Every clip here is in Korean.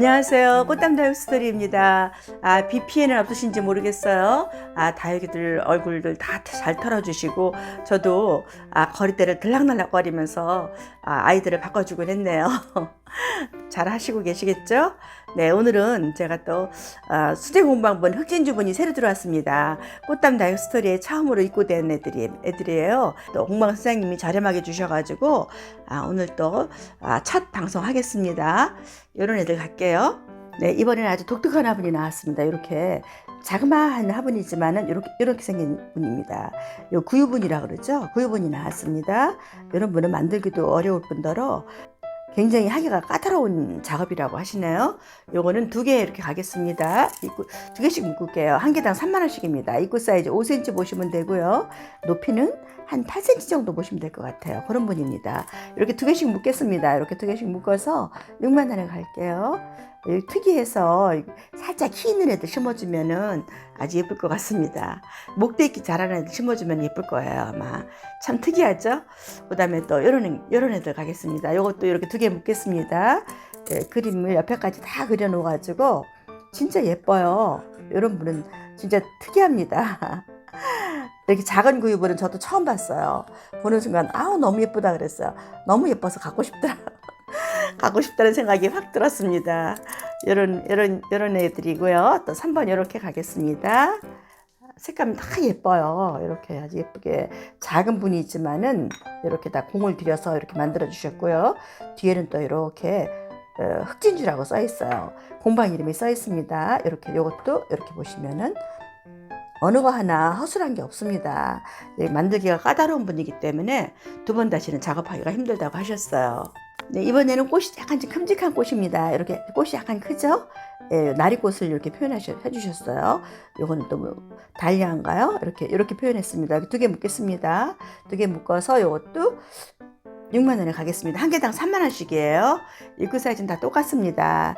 안녕하세요. 꽃담 다육 스토리입니다. 아, 비 피해는 없으신지 모르겠어요. 아, 다육이들 얼굴들 다 잘 털어주시고, 저도 아, 거리대를 들락날락 거리면서 아, 아이들을 바꿔주곤 했네요. 잘 하시고 계시겠죠? 네, 오늘은 제가 또 아, 수제 공방분 흑진주분이 새로 들어왔습니다. 꽃담 다육 스토리에 처음으로 입고된 애들이, 애들이에요. 또 공방 선생님이 저렴하게 주셔가지고, 아, 오늘 또 아, 첫 방송하겠습니다. 이런 애들 갈게요. 네, 이번에는 아주 독특한 화분이 나왔습니다. 이렇게 자그마한 화분이지만은 이렇게 이렇게 생긴 분입니다. 요 구유분이라 그러죠. 구유분이 나왔습니다. 이런 분은 만들기도 어려울 뿐더러 굉장히 하기가 까다로운 작업이라고 하시네요. 요거는 두 개 이렇게 가겠습니다. 입구, 두 개씩 묶을게요. 한 개당 3만 원씩입니다. 입구 사이즈 5cm 보시면 되고요. 높이는 한 8cm 정도 보시면 될 것 같아요. 그런 분입니다. 이렇게 두 개씩 묶겠습니다. 이렇게 두 개씩 묶어서 6만 원에 갈게요. 여기 특이해서 살짝 키 있는 애들 심어주면은 아주 예쁠 것 같습니다. 목대 있기 잘하는 애들 심어주면 예쁠 거예요, 아마. 참 특이하죠? 그 다음에 또 이런, 이런 애들 가겠습니다. 이것도 이렇게 두 개 묶겠습니다. 네, 그림을 옆에까지 다 그려놓아가지고 진짜 예뻐요. 이런 분은 진짜 특이합니다. 이렇게 작은 구유분은 저도 처음 봤어요. 보는 순간 아우 너무 예쁘다 그랬어요. 너무 예뻐서 갖고 싶더라. 갖고 싶다는 생각이 확 들었습니다. 이런 이런 이런 애들이고요. 또 3번 이렇게 가겠습니다. 색감 다 예뻐요. 이렇게 아주 예쁘게 작은 분이지만은 이렇게 다 공을 들여서 이렇게 만들어 주셨고요. 뒤에는 또 이렇게 어, 흑진주라고 써 있어요. 공방 이름이 써 있습니다. 이렇게 이것도 이렇게 보시면은 어느 거 하나 허술한 게 없습니다. 네, 만들기가 까다로운 분이기 때문에 두 번 다시는 작업하기가 힘들다고 하셨어요. 네, 이번에는 꽃이 약간 좀 큼직한 꽃입니다. 이렇게 꽃이 약간 크죠? 예, 나리꽃을 이렇게 표현해 주셨어요. 요거는 또 뭐, 달리아인가요? 이렇게, 이렇게 표현했습니다. 두 개 묶겠습니다. 두 개 묶어서 요것도 6만 원에 가겠습니다. 한 개당 3만 원씩이에요. 입구 사이즈는 다 똑같습니다.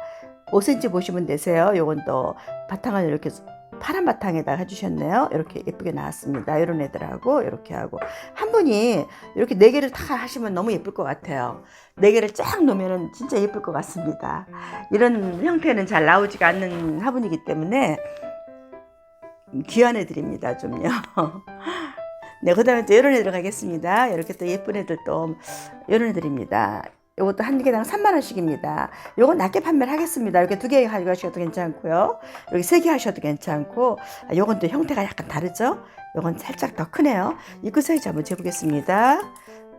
5cm 보시면 되세요. 요건 또 바탕을 이렇게 파란 바탕에다 해주셨네요. 이렇게 예쁘게 나왔습니다. 이런 애들하고 이렇게 하고 한 분이 이렇게 네 개를 다 하시면 너무 예쁠 것 같아요. 네 개를 쫙 놓으면 진짜 예쁠 것 같습니다. 이런 형태는 잘 나오지가 않는 화분이기 때문에 귀한 애들입니다. 좀요. 네, 그 다음에 또 이런 애들 가겠습니다. 이렇게 또 예쁜 애들 또 이런 애들입니다. 이것도 한 개당 3만 원씩입니다. 요건 낮게 판매를 하겠습니다. 이렇게 두 개 가져가셔도 괜찮고요. 이렇게 세개 하셔도 괜찮고, 아, 요건 또 형태가 약간 다르죠? 요건 살짝 더 크네요. 입구 사이즈 한번 재보겠습니다.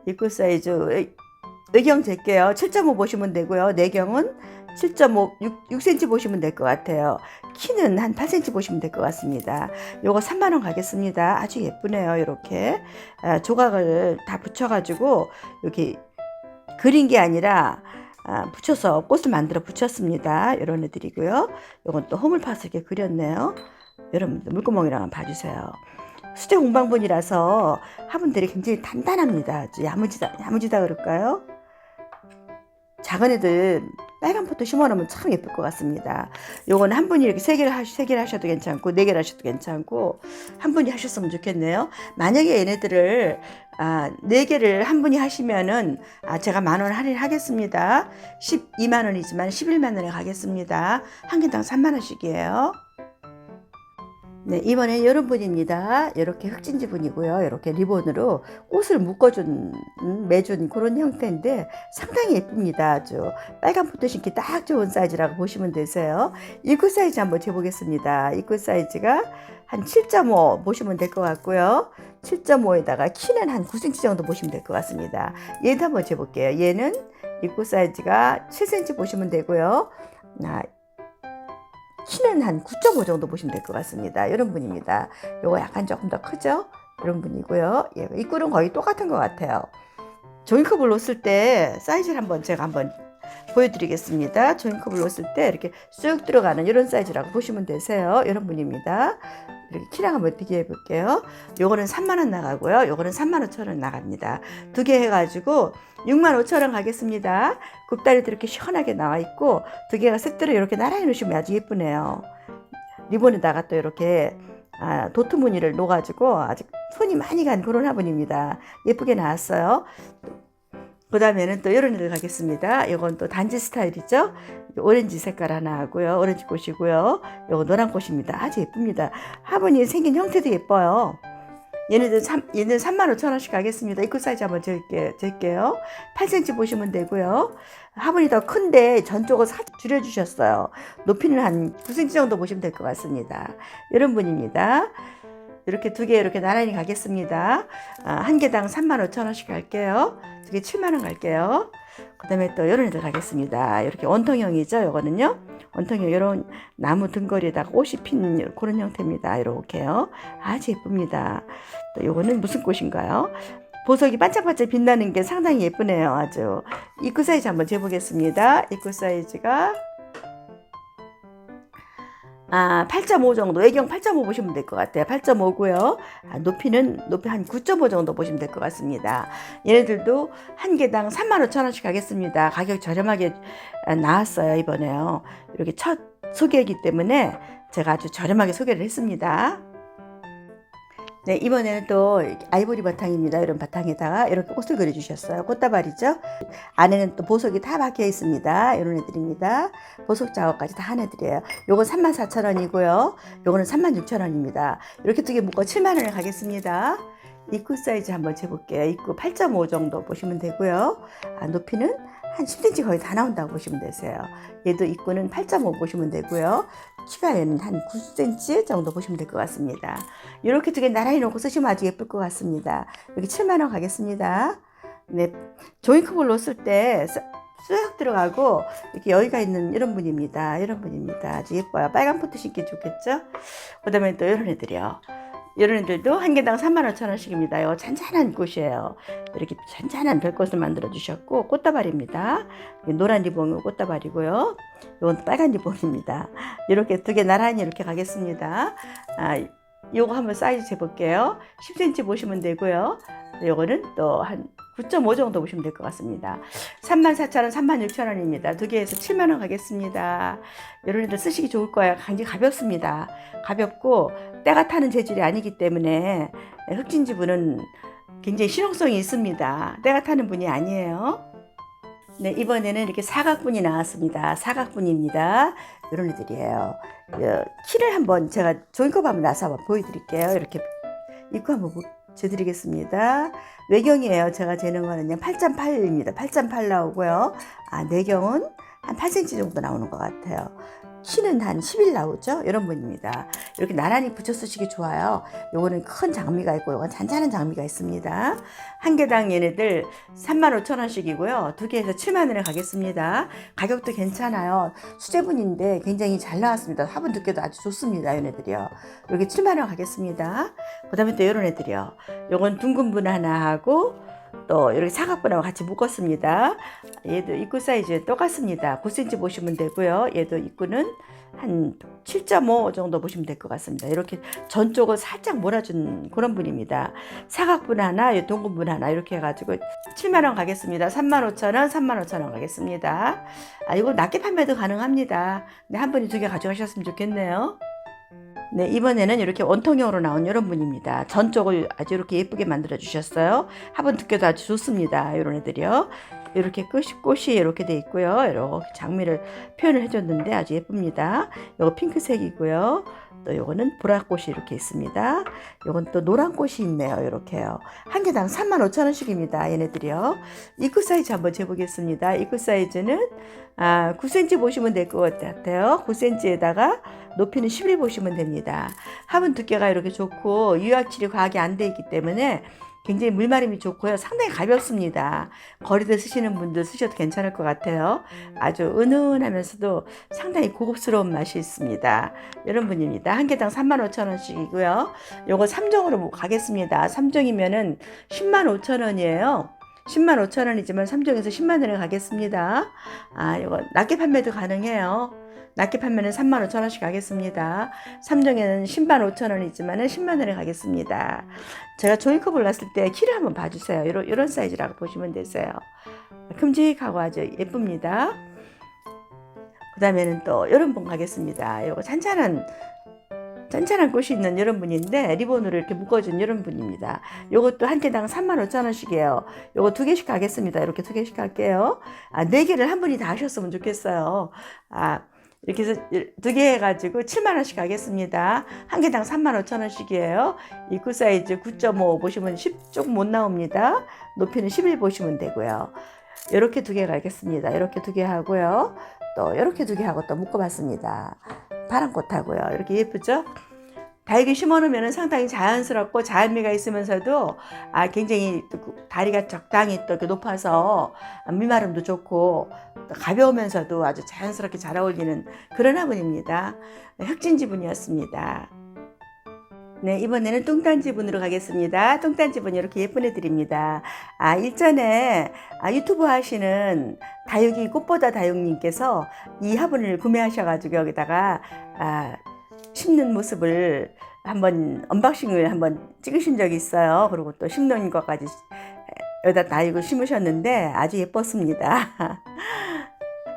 입구 사이즈 의- 의경 잴게요. 7.5 보시면 되고요. 내경은 7.5, 6, 6cm 보시면 될 것 같아요. 키는 한 8cm 보시면 될 것 같습니다. 요거 3만 원 가겠습니다. 아주 예쁘네요. 이렇게 아, 조각을 다 붙여가지고 이렇게 그린 게 아니라 아, 붙여서 꽃을 만들어 붙였습니다. 이런 애들이고요. 요건 또 허물파서 이렇게 그렸네요. 여러분들 물구멍이랑 한번 봐주세요. 수제 공방분이라서 화분들이 굉장히 단단합니다. 야무지다, 야무지다 그럴까요? 작은 애들 빨간 포트 심어놓으면 참 예쁠 것 같습니다. 요건 한 분이 이렇게 세 개를 하시, 세 개를 하셔도 괜찮고, 네 개를 하셔도 괜찮고, 한 분이 하셨으면 좋겠네요. 만약에 얘네들을, 아, 네 개를 한 분이 하시면은, 아, 제가 만 원 할인하겠습니다. 12만 원이지만 11만 원에 가겠습니다. 한 개당 3만 원씩이에요. 네, 이번엔 이런 분입니다. 이렇게 흑진지 분이고요. 이렇게 리본으로 꽃을 묶어준, 음, 매준 그런 형태인데 상당히 예쁩니다. 아주 빨간 포트 신기 딱 좋은 사이즈라고 보시면 되세요. 입구 사이즈 한번 재보겠습니다. 입구 사이즈가 한 7.5 보시면 될 것 같고요. 7.5에다가 키는 한 9cm 정도 보시면 될 것 같습니다. 얘도 한번 재볼게요. 얘는 입구 사이즈가 7cm 보시면 되고요. 아, 키는 한 9.5 정도 보시면 될 것 같습니다. 이런 분입니다. 요거 약간 조금 더 크죠? 이런 분이고요. 예, 입구는 거의 똑같은 것 같아요. 조인컵을 놓을 때 사이즈를 한번 제가 한번 보여드리겠습니다. 조인컵을 놓을 때 이렇게 쑥 들어가는 이런 사이즈라고 보시면 되세요. 이런 분입니다. 이렇게 키랑 한번 비교해 볼게요. 요거는 3만원 나가고요. 요거는 3만 5천원 나갑니다. 두 개 해가지고 6만 5천원 가겠습니다. 굽다리도 이렇게 시원하게 나와 있고 두 개가 세트로 이렇게 나란히 놓으시면 아주 예쁘네요. 리본에다가 또 이렇게 아, 도트 무늬를 놓아가지고 아직 손이 많이 간 그런 화분입니다. 예쁘게 나왔어요. 그 다음에는 또 이런 애들 가겠습니다. 이건 또 단지 스타일이죠. 오렌지 색깔 하나 하고요. 오렌지 꽃이고요. 이거 노란 꽃입니다. 아주 예쁩니다. 화분이 생긴 형태도 예뻐요. 얘네들 3, 얘는 3만 5천 원씩 가겠습니다. 입구 사이즈 한번 재게, 재게요. 8cm 보시면 되고요. 화분이 더 큰데 전쪽을 살짝 줄여주셨어요. 높이는 한 9cm 정도 보시면 될 것 같습니다. 이런 분입니다. 이렇게 두 개 이렇게 나란히 가겠습니다. 아, 한 개당 3만 5천 원씩 갈게요. 두 개 7만 원 갈게요. 그 다음에 또 이런 애들 가겠습니다. 이렇게 원통형이죠. 요거는요. 원통형 이런 나무 등거리에다가 꽃이 핀 그런 형태입니다. 이렇게요. 아주 예쁩니다. 또 요거는 무슨 꽃인가요? 보석이 반짝반짝 빛나는 게 상당히 예쁘네요. 아주. 입구 사이즈 한번 재보겠습니다. 입구 사이즈가 아, 8.5 정도, 외경 8.5 보시면 될 것 같아요. 8.5고요. 아, 높이는 높이 한 9.5 정도 보시면 될 것 같습니다. 얘네들도 한 개당 35,000원씩 가겠습니다. 가격 저렴하게 아, 나왔어요, 이번에요. 이렇게 첫 소개이기 때문에 제가 아주 저렴하게 소개를 했습니다. 네, 이번에는 또 아이보리 바탕입니다. 이런 바탕에다가 이렇게 꽃을 그려주셨어요. 꽃다발이죠. 안에는 또 보석이 다 박혀 있습니다. 이런 애들입니다. 보석 작업까지 다 한 애들이에요. 요건 34,000원이고요. 요거는 36,000원입니다. 이렇게 두 개 묶어 7만원에 가겠습니다. 입구 사이즈 한번 재볼게요. 입구 8.5 정도 보시면 되고요. 아, 높이는 한 10cm 거의 다 나온다고 보시면 되세요. 얘도 입구는 8.5 보시면 되고요. 키가 얘는 한 9cm 정도 보시면 될 것 같습니다. 이렇게 두 개 나란히 놓고 쓰시면 아주 예쁠 것 같습니다. 여기 7만원 가겠습니다. 네, 조이크볼로 쓸 때 쑥 들어가고 이렇게 여기가 있는 이런 분입니다. 이런 분입니다. 아주 예뻐요. 빨간 포트 신기 좋겠죠? 그 다음에 또 이런 애들이요. 애들도 한 개당 3만 5천 원씩입니다. 이거 잔잔한 꽃이에요. 이렇게 잔잔한 별꽃을 만들어 주셨고 꽃다발입니다. 노란 리본은 꽃다발이고요. 이건 빨간 리본입니다. 이렇게 두 개 나란히 이렇게 가겠습니다. 아, 요거 한번 사이즈 재볼게요. 10cm 보시면 되고요. 요거는 또 한 9.5 정도 보시면 될 것 같습니다. 34,000원, 36,000원입니다. 두 개에서 7만원 가겠습니다. 애들 쓰시기 좋을 거예요. 굉장히 가볍습니다. 가볍고 때가 타는 재질이 아니기 때문에 흑진 지 분은 굉장히 실용성이 있습니다. 때가 타는 분이 아니에요. 네, 이번에는 이렇게 사각분이 나왔습니다. 사각분입니다. 이런 애들이에요. 어, 키를 한번 제가 조인컵 한번 나서 한번 보여드릴게요. 이렇게 입고 한번 보- 재드리겠습니다. 외경이에요. 제가 재는 거는요. 8.8입니다. 8.8 나오고요. 아, 내경은 한 8cm 정도 나오는 것 같아요. 키는 한 10일 나오죠? 이런 분입니다. 이렇게 나란히 붙여 쓰시기 좋아요. 요거는 큰 장미가 있고, 요건 잔잔한 장미가 있습니다. 한 개당 얘네들 35,000원씩이고요. 두 개에서 7만원에 가겠습니다. 가격도 괜찮아요. 수제분인데 굉장히 잘 나왔습니다. 화분 두께도 아주 좋습니다. 얘네들이요. 이렇게 7만원 가겠습니다. 그 다음에 또 이런 애들이요. 요건 둥근 분 하나 하고, 또 이렇게 사각분하고 같이 묶었습니다. 얘도 입구 사이즈 똑같습니다. 9cm 보시면 되고요. 얘도 입구는 한 7.5 정도 보시면 될 것 같습니다. 이렇게 전쪽을 살짝 몰아준 그런 분입니다. 사각분 하나, 이 동근분 하나 이렇게 해가지고 7만 원 가겠습니다. 3만 5천 원, 3만 5천 원 가겠습니다. 아 이거 낮게 판매도 가능합니다. 근데 한 분이 두 개 가져가셨으면 좋겠네요. 네, 이번에는 이렇게 원통형으로 나온 이런 분입니다. 전쪽을 아주 이렇게 예쁘게 만들어 주셨어요. 화분 두께도 아주 좋습니다. 이런 애들이요. 이렇게 꽃이, 꽃이 이렇게 돼 있고요. 이렇게 장미를 표현을 해줬는데 아주 예쁩니다. 이거 핑크색이고요. 또 요거는 보라꽃이 이렇게 있습니다. 요건 또 노란 꽃이 있네요. 이렇게요. 한 개당 35,000원씩입니다. 얘네들이요. 입구 사이즈 한번 재보겠습니다. 입구 사이즈는 아, 9cm 보시면 될 것 같아요. 9cm에다가 높이는 11 보시면 됩니다. 화분 두께가 이렇게 좋고 유약질이 과하게 안 돼 있기 때문에 굉장히 물마름이 좋고요. 상당히 가볍습니다. 거리대 쓰시는 분들 쓰셔도 괜찮을 것 같아요. 아주 은은하면서도 상당히 고급스러운 맛이 있습니다. 이런 분입니다. 한 개당 35,000원씩이고요. 요거 3종으로 가겠습니다. 3종이면은 10만 5천원이에요. 10만 5천 원이지만 3종에서 10만 원에 가겠습니다. 아, 이거 낮게 판매도 가능해요. 낮게 판매는 3만 5천 원씩 가겠습니다. 3종에는 10만 5천 원이지만 10만 원에 가겠습니다. 제가 종이컵 올랐을 때 키를 한번 봐주세요. 이런, 이런 사이즈라고 보시면 되세요. 큼직하고 아주 예쁩니다. 그 다음에는 또분 가겠습니다. 이거 잔잔한 짠짠한 꽃이 있는 이런 분인데 리본으로 이렇게 묶어준 이런 분입니다. 요것도 한 개당 35,000원씩이에요. 요거 두 개씩 가겠습니다. 이렇게 두 개씩 갈게요. 아, 네 개를 한 분이 다 하셨으면 좋겠어요. 아, 이렇게 해서 두 개 해가지고 7만원씩 가겠습니다. 한 개당 35,000원씩이에요. 입구 사이즈 9.5 보시면 10 조금 못 나옵니다. 높이는 11 보시면 되고요. 이렇게 두 개 가겠습니다. 이렇게 두 개 하고요. 또 이렇게 두 개 하고 또 묶어봤습니다. 파란꽃하고요. 이렇게 예쁘죠? 다육이 심어놓으면 상당히 자연스럽고 자연미가 있으면서도 아, 굉장히 또 다리가 적당히 또 높아서 미마름도 좋고 또 가벼우면서도 아주 자연스럽게 잘 어울리는 그런 화분입니다. 흑진 지 분이었습니다. 네, 이번에는 뚱딴 지 분으로 가겠습니다. 뚱딴 지 분 이렇게 예쁜 애들입니다. 아, 일전에 아, 유튜브 하시는 다육이 꽃보다 다육님께서 이 화분을 구매하셔가지고 여기다가 아, 심는 모습을 한번 언박싱을 한번 찍으신 적이 있어요. 그리고 또 심는 것까지 여기다 다육을 심으셨는데 아주 예뻤습니다.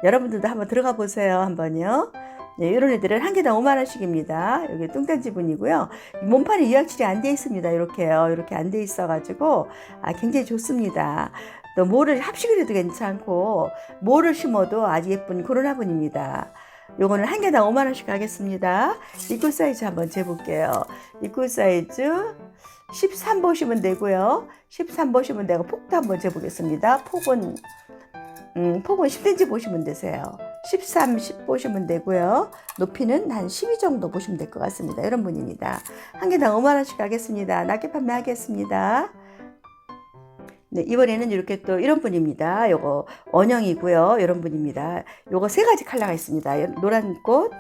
여러분들도 한번 들어가 보세요. 한번요. 네, 이런 애들은 한 개당 5만 원씩입니다. 여기 뚱딴 지분이고요. 몸판이 유약칠이 안 돼 있습니다. 이렇게요. 이렇게 안 돼 있어가지고 아, 굉장히 좋습니다. 또 모를 합식을 해도 괜찮고 모를 심어도 아주 예쁜 그런 화분입니다. 요거는 한 개당 5만 원씩 가겠습니다. 입구 사이즈 한번 재볼게요. 입구 사이즈 13 보시면 되고요. 13 보시면 되고 폭도 한번 재보겠습니다. 폭은 음, 폭은 10cm 보시면 되세요. 13, 10 보시면 되고요. 높이는 한 12 정도 보시면 될 것 같습니다. 이런 분입니다. 한 개당 5만 원씩 가겠습니다. 낮게 판매하겠습니다. 네, 이번에는 이렇게 또 이런 분입니다. 요거 원형이고요. 이런 분입니다. 요거 세 가지 컬러가 있습니다. 노란 꽃,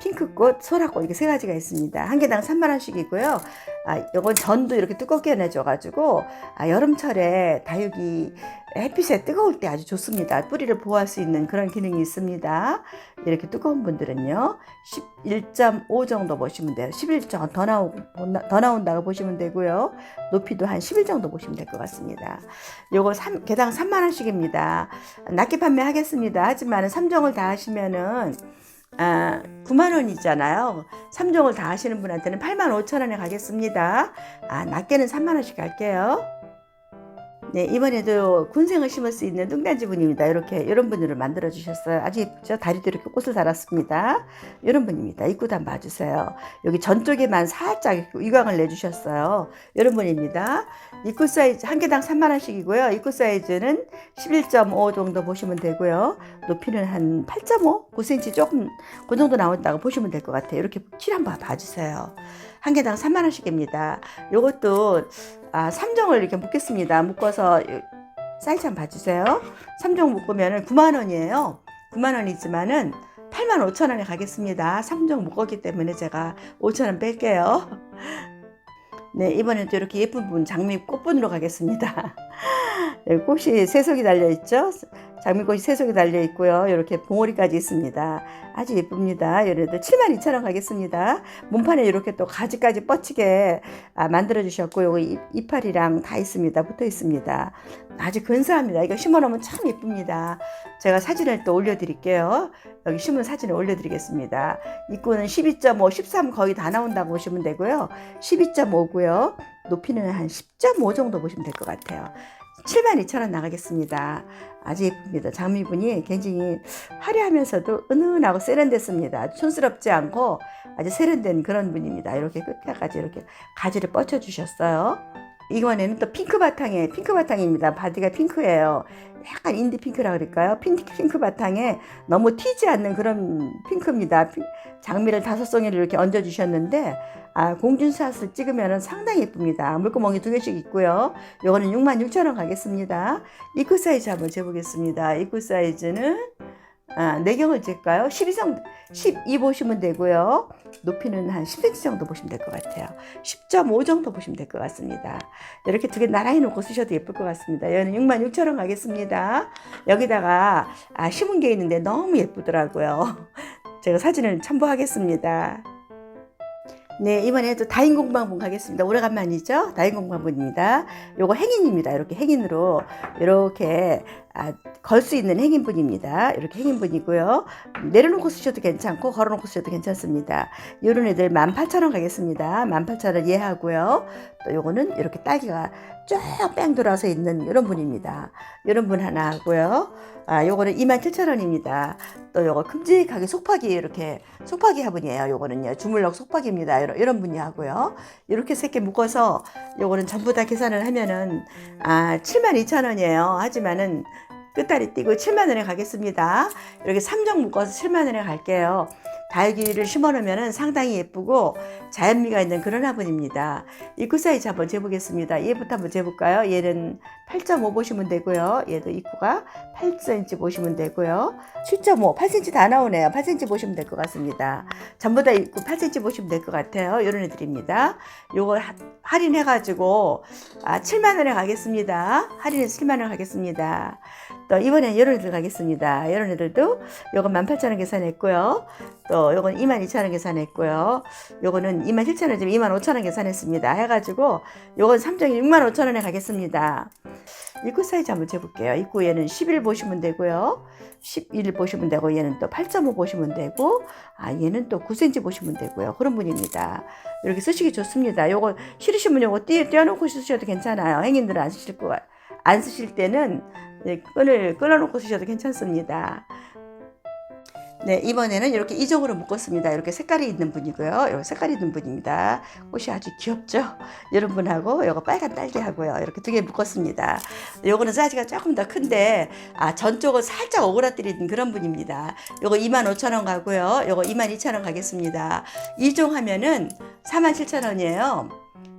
핑크꽃, 소라꽃 이렇게 세 가지가 있습니다. 한 개당 3만 원씩이고요. 아, 요건 전도 이렇게 두껍게 내줘가지고 아, 여름철에 다육이 햇빛에 뜨거울 때 아주 좋습니다. 뿌리를 보호할 수 있는 그런 기능이 있습니다. 이렇게 뜨거운 분들은요, 11.5 정도 보시면 돼요. 11점 더 나오 더 나온다고 보시면 되고요. 높이도 한 11 정도 보시면 될 것 같습니다. 요거 3, 개당 3만 원씩입니다. 낮게 판매하겠습니다. 하지만 3종을 다 하시면은 아, 9만 원이잖아요. 3종을 다 하시는 분한테는 8만 5천 원에 가겠습니다. 아, 낮게는 3만 원씩 갈게요. 네, 이번에도 군생을 심을 수 있는 뚱딴지 분입니다. 이렇게 이런 분으로 만들어 주셨어요. 아주 예쁘죠? 다리도 이렇게 꽃을 달았습니다. 이런 분입니다. 입구도 한번 봐주세요. 여기 전쪽에만 살짝 유광을 내주셨어요. 이런 분입니다. 입구 사이즈 한 개당 3만 원씩이고요. 입구 사이즈는 11.5 정도 보시면 되고요. 높이는 한 8.5, 9cm 조금 그 정도 나온다고 보시면 될 것 같아요. 이렇게 칠 한번 봐주세요. 한 개당 3만 원씩입니다. 요것도 아, 3종을 이렇게 묶겠습니다. 묶어서 사이즈 한번 봐주세요. 3종 묶으면 9만 원이에요. 9만 원이지만은 8만 5천 원에 가겠습니다. 3종 묶었기 때문에 제가 5천 원 뺄게요. 네, 이번에도 이렇게 예쁜 분 장미 꽃분으로 가겠습니다. 여기 꽃이 세속이 달려 있죠. 장미꽃이 세속이 달려 있고요. 이렇게 봉오리까지 있습니다. 아주 예쁩니다. 얘네도 72,000원 가겠습니다. 몸판에 이렇게 또 가지까지 뻗치게 아, 만들어 주셨고 요거 이파리랑 다 있습니다. 붙어 있습니다. 아주 근사합니다. 이거 심어 놓으면 참 예쁩니다. 제가 사진을 또 올려 드릴게요. 여기 심은 사진을 올려 드리겠습니다. 입구는 12.5, 13 거의 다 나온다고 보시면 되고요. 12.5고요. 높이는 한 10.5 정도 보시면 될 것 같아요. 7만 2천 원 나가겠습니다. 아주 예쁩니다. 장미분이 굉장히 화려하면서도 은은하고 세련됐습니다. 촌스럽지 않고 아주 세련된 그런 분입니다. 이렇게 끝까지 이렇게 가지를 뻗쳐 주셨어요. 이번에는 또 핑크 바탕에 핑크 바탕입니다. 바디가 핑크예요. 약간 인디 핑크라 그럴까요? 핑크, 핑크 바탕에 너무 튀지 않는 그런 핑크입니다. 장미를 다섯 송이를 이렇게 얹어 주셨는데 아, 공준샷을 찍으면 상당히 예쁩니다. 물구멍이 두 개씩 있고요. 요거는 66,000원 가겠습니다. 입구 사이즈 한번 재보겠습니다. 입구 사이즈는 아, 내경을 잴까요? 12성, 12 보시면 되고요. 높이는 한 10cm 정도 보시면 될 것 같아요. 10.5 정도 보시면 될 것 같습니다. 이렇게 두 개 나란히 놓고 쓰셔도 예쁠 것 같습니다. 얘는 66,000원 가겠습니다. 여기다가 아, 심은 게 있는데 너무 예쁘더라고요. 제가 사진을 첨부하겠습니다. 네, 이번에도 다인공방분 가겠습니다. 오래간만이죠? 다인공방분입니다. 요거 행인입니다. 이렇게 행인으로 이렇게 아, 걸 수 있는 행인분입니다. 이렇게 행인분이고요. 내려놓고 쓰셔도 괜찮고 걸어놓고 쓰셔도 괜찮습니다. 요런 애들 18,000원 가겠습니다. 18,000원 예하고요. 또 요거는 이렇게 딸기가 쫙뺑 돌아서 있는 이런 분입니다. 이런 분 하나 하고요. 아, 요거는 27,000원입니다. 또 요거 큼직하게 속파기 이렇게 속파기 화분이에요. 요거는요. 주물럭 속파기입니다. 이런, 이런 분이 하고요. 이렇게 세 개 묶어서 요거는 전부 다 계산을 하면은 아, 72,000원이에요. 하지만은 끝다리 띄고 7만 원에 가겠습니다. 이렇게 3종 묶어서 7만 원에 갈게요. 다육이를 심어 놓으면 상당히 예쁘고 자연미가 있는 그런 화분입니다. 입구 사이즈 한번 재보겠습니다. 얘부터 한번 재볼까요? 얘는 8.5 보시면 되고요. 얘도 입구가 8cm 보시면 되고요. 7.5, 8cm 다 나오네요. 8cm 보시면 될 것 같습니다. 전부 다 입구 8cm 보시면 될 것 같아요. 이런 애들입니다. 요거 하- 할인해가지고 아, 7만 원에 가겠습니다. 할인해서 7만 원 가겠습니다. 또 이번엔 이런 애들 가겠습니다. 이런 애들도 요거 18,000원 계산했고요. 또 요건 22,000원 계산했고요. 요거는 27,000원 지금 25,000원 계산했습니다. 해가지고 요건 3종이 65,000원에 가겠습니다. 입구 사이즈 한번 재볼게요. 입구 얘는 11 보시면 되고요. 11 보시면 되고 얘는 또 8.5 보시면 되고 아 얘는 또 9cm 보시면 되고요. 그런 분입니다. 이렇게 쓰시기 좋습니다. 요거 싫으시면 요거 띄, 띄워놓고 쓰셔도 괜찮아요. 행인들은 안 쓰실 거, 안 쓰실 때는 네, 끈을 끊어놓고 쓰셔도 괜찮습니다. 네, 이번에는 이렇게 이종으로 묶었습니다. 이렇게 색깔이 있는 분이고요. 이렇게 색깔이 있는 분입니다. 꽃이 아주 귀엽죠? 이런 분하고 이거 빨간 딸기하고요. 이렇게 두 개 묶었습니다. 요거는 사이즈가 조금 더 큰데 아, 전쪽은 살짝 오그라뜨리는 그런 분입니다. 요거 25,000원 가고요. 요거 22,000원 가겠습니다. 이종 하면은 47,000원이에요.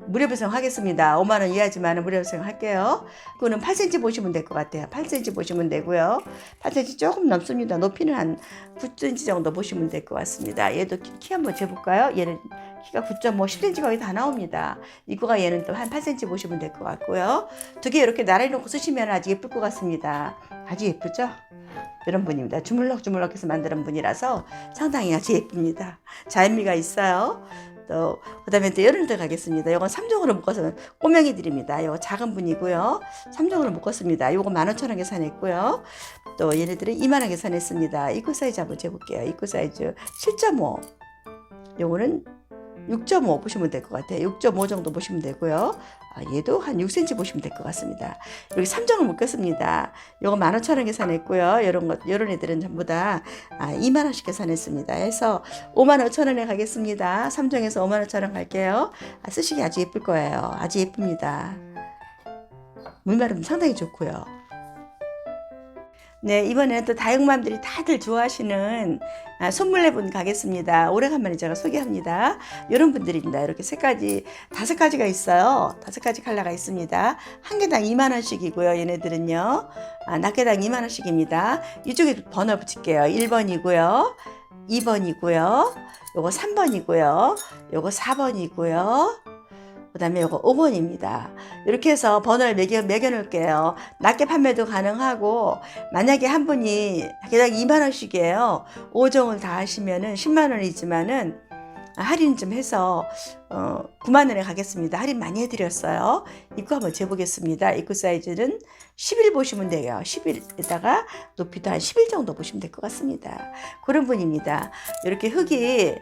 무료 배송 하겠습니다. 5만 원 이하지만 무료 배송 할게요. 그거는 8cm 보시면 될 것 같아요. 8cm 보시면 되고요. 8cm 조금 넘습니다. 높이는 한 9cm 정도 보시면 될 것 같습니다. 얘도 키, 키 한번 재볼까요? 얘는 키가 9.5, 10cm 거의 다 나옵니다. 이거가 얘는 또 한 8cm 보시면 될 것 같고요. 두 개 이렇게 나란히 놓고 쓰시면 아주 예쁠 것 같습니다. 아주 예쁘죠? 이런 분입니다. 주물럭주물럭해서 만드는 분이라서 상당히 아주 예쁩니다. 자연미가 있어요. 또 그다음에 또데 가겠습니다. 이건 3종으로 묶어서 꼬맹이들입니다. 이거 작은 분이고요. 3종으로 묶었습니다. 이거 15,000원 계산했고요. 또 얘네들은 2만 원 계산했습니다. 입구 사이즈 한번 재볼게요. 입구 사이즈 7.5. 요거는 6.5 보시면 될 것 같아요. 6.5 정도 보시면 되고요. 아, 얘도 한 6cm 보시면 될 것 같습니다. 여기 3종을 묶었습니다. 요거 15,000원 계산했고요. 이런 것, 이런 애들은 전부 다 아, 2만 원씩 계산했습니다. 해서 5만 5천 원에 가겠습니다. 3종에서 5만 5천 원 갈게요. 아, 쓰시기 아주 예쁠 거예요. 아주 예쁩니다. 물마름 상당히 좋고요. 네, 이번에는 또 다육맘들이 다들 좋아하시는 아, 손물레분 가겠습니다. 오래간만에 제가 소개합니다. 이런 분들입니다. 이렇게 세 가지, 다섯 가지가 있어요. 다섯 가지 컬러가 있습니다. 한 개당 2만 원씩이고요. 얘네들은요. 아, 낱개당 2만 원씩입니다. 이쪽에 번호 붙일게요. 1번이고요. 2번이고요. 요거 3번이고요. 요거 4번이고요. 그 다음에 요거 5번입니다. 이렇게 해서 번호를 매겨, 매겨 놓을게요. 낮게 판매도 가능하고, 만약에 한 분이 개당 2만원씩이에요. 5종을 다 하시면은 10만원이지만은, 할인 좀 해서, 어, 9만원에 가겠습니다. 할인 많이 해드렸어요. 입구 한번 재보겠습니다. 입구 사이즈는 11 보시면 돼요. 11에다가 높이도 한 11 정도 보시면 될 것 같습니다. 그런 분입니다. 이렇게 흙이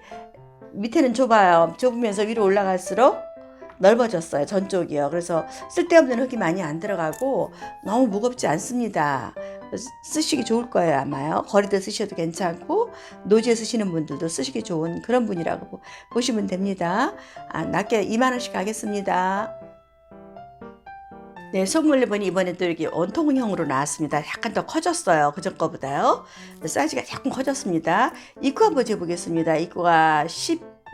밑에는 좁아요. 좁으면서 위로 올라갈수록 넓어졌어요. 전쪽이요. 그래서 쓸데없는 흙이 많이 안 들어가고 너무 무겁지 않습니다. 쓰시기 좋을 거예요, 아마요. 거리대 쓰셔도 괜찮고 노지에 쓰시는 분들도 쓰시기 좋은 그런 분이라고 보- 보시면 됩니다. 아, 낮게 2만 원씩 가겠습니다. 네, 손물레분이 이번에 또 이렇게 원통형으로 나왔습니다. 약간 더 커졌어요. 그전 거보다요. 사이즈가 약간 커졌습니다. 입구 한번 재보겠습니다. 입구가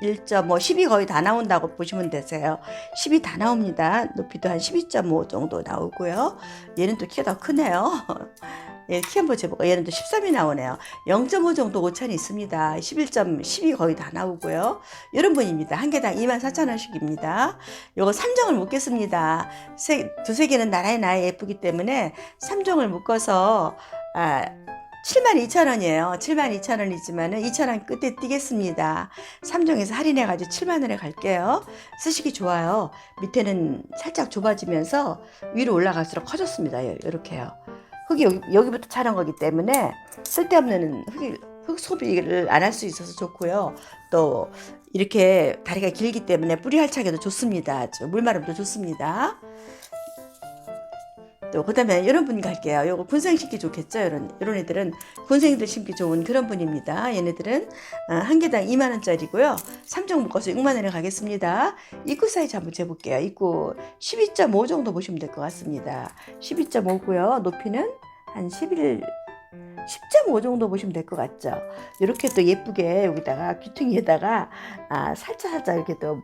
11.5, 10이 거의 다 나온다고 보시면 되세요. 10이 다 나옵니다. 높이도 한 12.5 정도 나오고요. 얘는 또 키가 더 크네요. 예, 키 한번 재볼까요? 얘는 또 13이 나오네요. 0.5 정도 오차는 있습니다. 11점, 10이 거의 다 나오고요. 이런 분입니다. 한 개당 24,000원씩입니다. 요거 3종을 묶겠습니다. 세, 두세 개는 나라에 나야 예쁘기 때문에 3종을 묶어서, 아, 72,000원이에요. 72,000원이지만은 2,000원 끝에 뛰겠습니다. 3종에서 할인해가지고 7만원에 갈게요. 쓰시기 좋아요. 밑에는 살짝 좁아지면서 위로 올라갈수록 커졌습니다. 이렇게요. 흙이 여기, 여기부터 차는 거기 때문에 쓸데없는 흙이, 흙 소비를 안 할 수 있어서 좋고요. 또 이렇게 다리가 길기 때문에 뿌리 할착에도 좋습니다. 물마름도 좋습니다. 또 그다음에 이런 분 갈게요. 요거 군생 심기 좋겠죠. 이런 이런 애들은 군생들 심기 좋은 그런 분입니다. 얘네들은 어, 한 개당 2만 원짜리고요. 3종 묶어서 6만 원에 가겠습니다. 입구 사이즈 한번 재볼게요. 입구 12.5 정도 보시면 될 것 같습니다. 12.5고요. 높이는 한 11. 10.5 정도 보시면 될 것 같죠. 이렇게 또 예쁘게 여기다가 귀퉁이에다가 아, 살짝 살짝 이렇게 또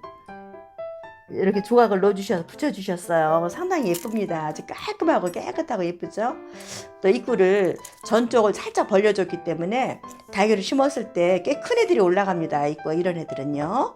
이렇게 조각을 넣어주셔서 붙여주셨어요. 상당히 예쁩니다. 아주 깔끔하고 깨끗하고 예쁘죠? 또 입구를 전쪽을 살짝 벌려줬기 때문에 달걀을 심었을 때 꽤 큰 애들이 올라갑니다. 입구 이런 애들은요.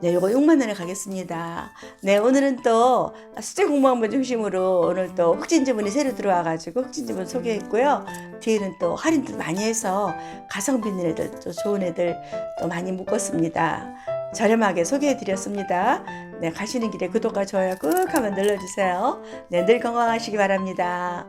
네, 요거 6만 원에 가겠습니다. 네, 오늘은 또 수제 공방부 중심으로 오늘 또 흑진 지분이 새로 들어와가지고 흑진 지분 소개했고요. 뒤에는 또 할인도 많이 해서 가성비 있는 애들, 또 좋은 애들 또 많이 묶었습니다. 저렴하게 소개해드렸습니다. 네, 가시는 길에 구독과 좋아요 꾹 한번 눌러주세요. 네, 늘 건강하시기 바랍니다.